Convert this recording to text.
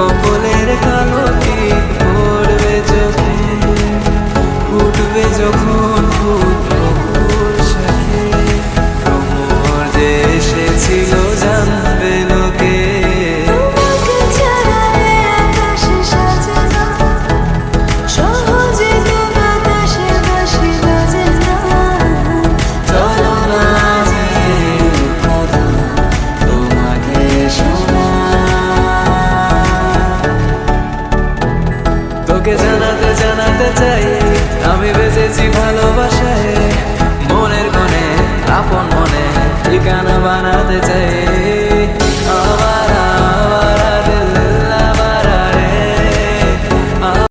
কপলের কালো তীর পড়বে চোখে উঠবে যখন ফুটবকুল সাথে প্রমোর যে এসেছিল জানবে লোকে। তোকে জানাতে জানাতে চাই। আমি বেঁচেছি ভালোবাসায় মনের মনে আপন মনে ঠিকানা বানাতে চাই।